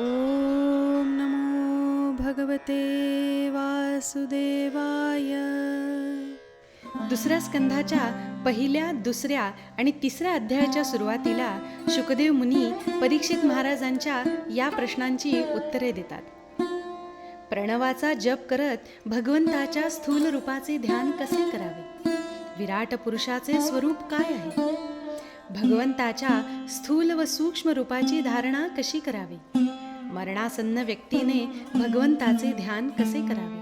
ॐ नमो भगवते वासुदेवाय. दुसऱ्या स्कंधाच्या पहिल्या दुसऱ्या आणि तिसऱ्या अध्यायाच्या सुरुवातीला शुकदेव मुनी परीक्षित महाराजांच्या या प्रश्नांची उत्तरे देतात. प्रणवाचा जप करत भगवंताच्या स्थूल रूपाचे ध्यान कसे करावे? विराट पुरुषाचे स्वरूप काय आहे? भगवंताच्या स्थूल व सूक्ष्म रूपाची धारणा कशी करावी? मरणासन्न व्यक्तीने भगवंताचे ध्यान कसे करावे?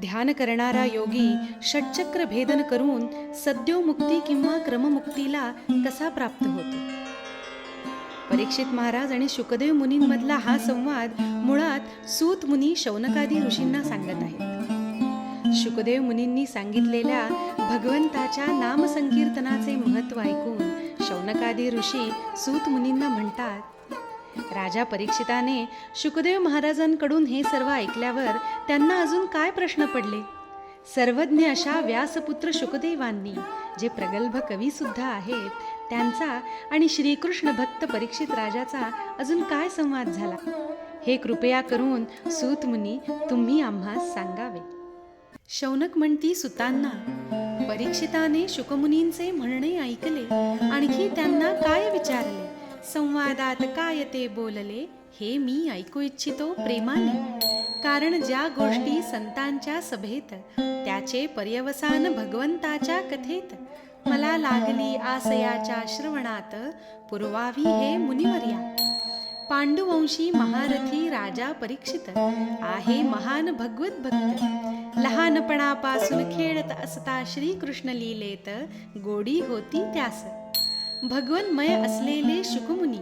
ध्यान करणारा योगी षटचक्र भेदन करून सद्योमुक्ती किंवा क्रममुक्तीला कसा प्राप्त होतो? परीक्षित महाराज आणि शुकदेव मुनींमधला हा संवाद मुळात सूत मुनी शौनकादी ऋषींना सांगत आहेत. शुकदेव मुनींनी सांगितलेल्या भगवंताच्या नामसंकीर्तनाचे महत्त्व ऐकून शौनकादी ऋषी सूत मुनींना म्हणतात राजा परीक्षिताने शुकदेव महाराजांकडून हे सर्व ऐकल्यावर त्यांना अजून काय प्रश्न पडले? सर्वज्ञ अशा व्यासपुत्र शुकदेवांनी जे प्रगल्भ कवी सुद्धा आहेत त्यांचा आणि श्रीकृष्ण भक्त परीक्षित राजाचा अजून काय संवाद झाला? हे कृपया करून सूत मुनी तुम्ही आम्हास सांगावे. शौनक म्हणती सुतांना परीक्षिताने शुकमुनींचे म्हणणे ऐकले आणखी त्यांना काय विचारले? संवादात काय ते बोलले हे मी ऐकू इच्छितो प्रेमाने. कारण ज्या गोष्टी संतांच्या सभेत त्याचे पर्यवसान भगवंताच्या कथेत. मला लागली आसयाच्या श्रवणात पुरवावी हे मुनिवर्या. पांडुवंशी महारथी राजा परीक्षित आहे महान भगवत भक्त. लहानपणापासून खेळत असता श्रीकृष्ण लीलेत गोडी होती त्यास. भगवन्मय असलेले शुकमुनी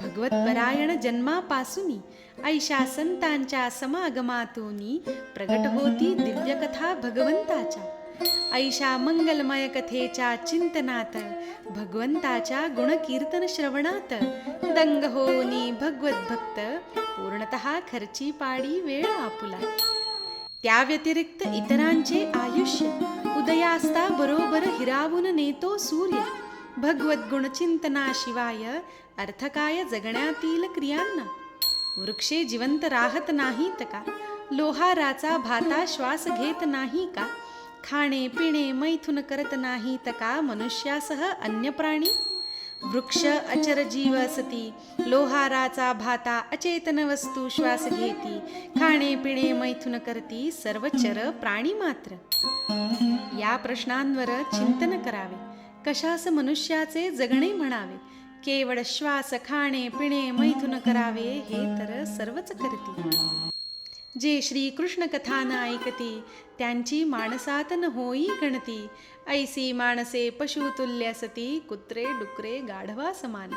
भगवत परायण जन्मापासूनी ऐशा संतांच्या समागमातूनी प्रगट होती दिव्यकथा भगवंताच्या. ऐशा मंगलमय कथेच्या चिंतनात भगवंताच्या गुणकीर्तन श्रवणात दंग होनी भगवत भक्त पूर्णतः खर्ची पाडी वेळ आपुला त्या व्यतिरिक्त इतरांचे आयुष्य उदयास्ता बरोबर हिरावून नेतो सूर्य. भगवद्गुणचिंतनाशिवाय अर्थकाय जगण्यातील क्रियांना. वृक्षे जिवंत राहत नाहीत का? लोहाराचा भाता श्वास घेत नाही का? खाणे पिणे मैथुन करत नाहीत का मनुष्यासह अन्य प्राणी? वृक्ष अचर जीव असती लोहाराचा भाता अचेतन वस्तू श्वास घेती खाणे पिणे मैथुन करती सर्व चर प्राणी मात्र. या प्रश्नांवर चिंतन करावे. कशास मनुष्याचे जगणे म्हणावे? केवळ श्वास खाणे पिणे मैथुन करावे हे तर सर्वच करती जे श्रीकृष्ण कथान ऐकती त्यांची माणसात न होई गणती. ऐसी माणसे पशुतुल्य सती कुत्रे डुकरे गाढवा समान.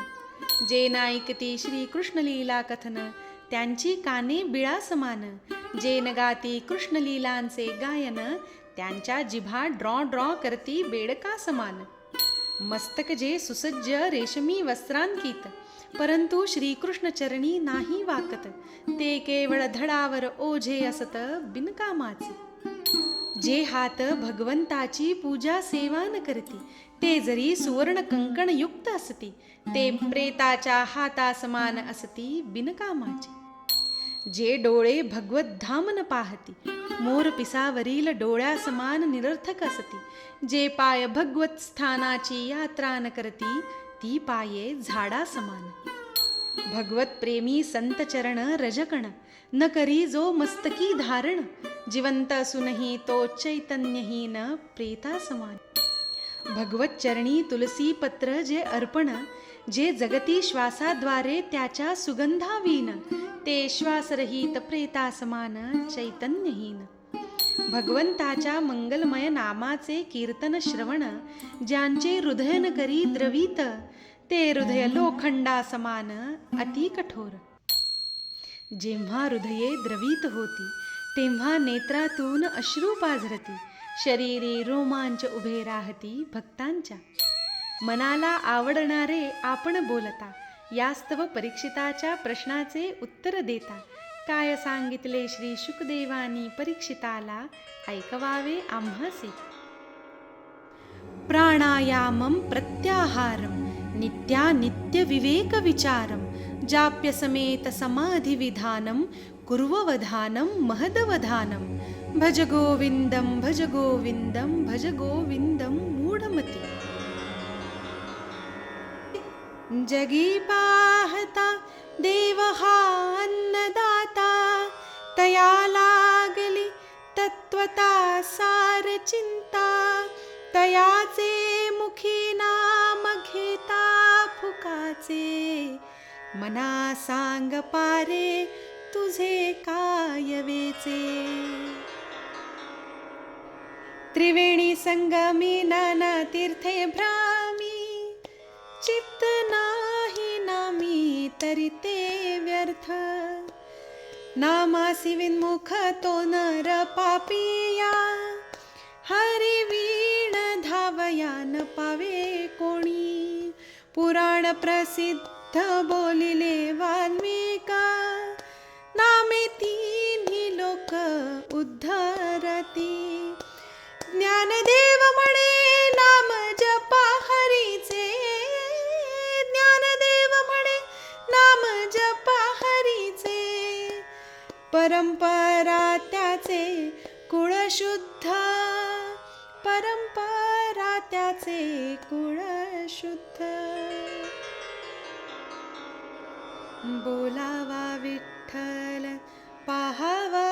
जे नाऐकती ऐकती लीला कथन त्यांची काने बिळा समान. जे न गाती कृष्ण लीलांचे गायन त्यांच्या जिभा ड्रॉ ड्रॉ करती बेडका समान. मस्तक जे सुसज्ज रेशमी वस्त्रांकित परंतु श्रीकृष्ण चरणी नाही वाकत. ते केवळ धडावर ओझे असत बिनकामाचे. जे हात भगवंताची पूजा सेवा न करती ते जरी सुवर्ण कंकण युक्त असती ते प्रेताच्या हाता समान असती बिनकामाचे. जे डोळे भगवत न पाहती मोर पिसावरील डोळ्या समान निरर्थक असती. जे पाय भगवत स्थानाची यात्रा न करती ती पाये झाडा समान. भगवत प्रेमी संत चरण रजकण न करी जो मस्तकी धारण. जिवंत असूनही तो चैतन्यहीन प्रेता समान. भगवत चरणी तुलसी पत्र जे अर्पण जे जगती श्वासाद्वारे त्याच्या सुगंधावीन ते श्वासरहित प्रेता समान चैतन्यहीन. भगवंताच्या मंगलमय नामाचे कीर्तन श्रवण ज्यांचे हृदयन करी द्रवीत ते हृदय लोखंडा समान अति कठोर. जेव्हा हृदये द्रवीत होती तेव्हा नेत्रातून अश्रू पाझरती शरीरे रोमांच उभे राहती भक्तांच्या. मनाला आवडणारे आपण बोलता. यास्तव परीक्षिताच्या प्रश्नाचे उत्तर देता. काय सांगितले श्री शुकदेवानी परीक्षिताला? ऐकवावे आम्हासी. प्राणायामं प्रत्याहारं नित्यानित्यविवेकविचारं जाप्यसमेत समाधिविधानं कुर्ववधानं महदवधानं. भज गोविन्दं भज गोविन्दं भज गोविन्दं मूढमती. जगी पाहता देव हा अन्नदाता. तया लागली तत्वता सार चिंता. तयाचे मुखी नाम घेता फुकाचे. मना सांग पारे तुझे कायवेचे. त्रिवेणी संगमी नाना तीर्थे भ्रा नामी व्यर्थ. नामासी विन्मुख तो नर पापिया. हरी वीण धावया न पावे कोणी. पुराण प्रसिद्ध बोलिले वाल्मिका. नामे ती परंपरा त्याचे कुळशुद्ध परंपरा त्याचे कुळशुद्ध. बोलावा विठ्ठल पाहावा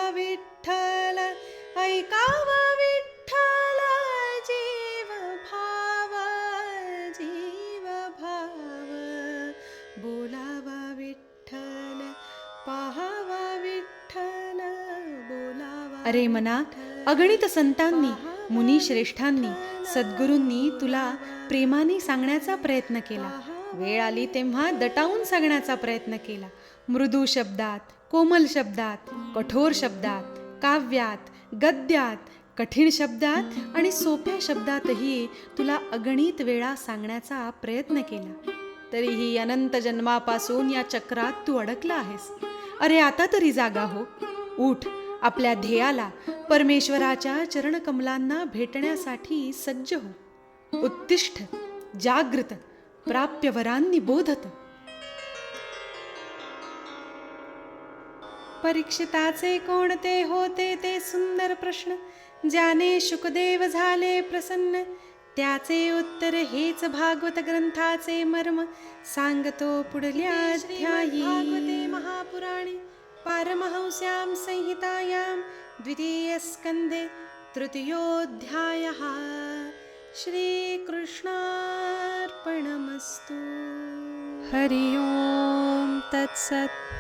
अरे मना अगणित संतांनी मुनी श्रेष्ठांनी सद्गुरूंनी तुला प्रेमाने सांगण्याचा प्रयत्न केला. वेळ आली तेव्हा दटावून सांगण्याचा प्रयत्न केला. मृदू शब्दात कोमल शब्दात कठोर शब्दात काव्यात गद्यात कठीण शब्दात आणि सोप्या शब्दातही तुला अगणित वेळा सांगण्याचा प्रयत्न केला. तरीही अनंत जन्मापासून या चक्रात तू अडकला आहेस. अरे आता तरी जागा हो. उठ. आपल्या ध्येयाला परमेश्वराच्या चरणकमलांना भेटण्यासाठी सज्ज हो. उत्तिष्ठ जागृत प्राप्य वरांनी बोधत. परीक्षिताचे कोणते होते ते सुंदर प्रश्न. ज्याने शुकदेव झाले प्रसन्न. त्याचे उत्तर हेच भागवत ग्रंथाचे मर्म. सांगतो पुढल्या अध्यायी. महापुराणे. पारमहंस्यां संहितायां द्वितीयस्कन्धे तृतीयोऽध्यायः। श्रीकृष्णार्पणमस्तु। हरि ओं तत्सत्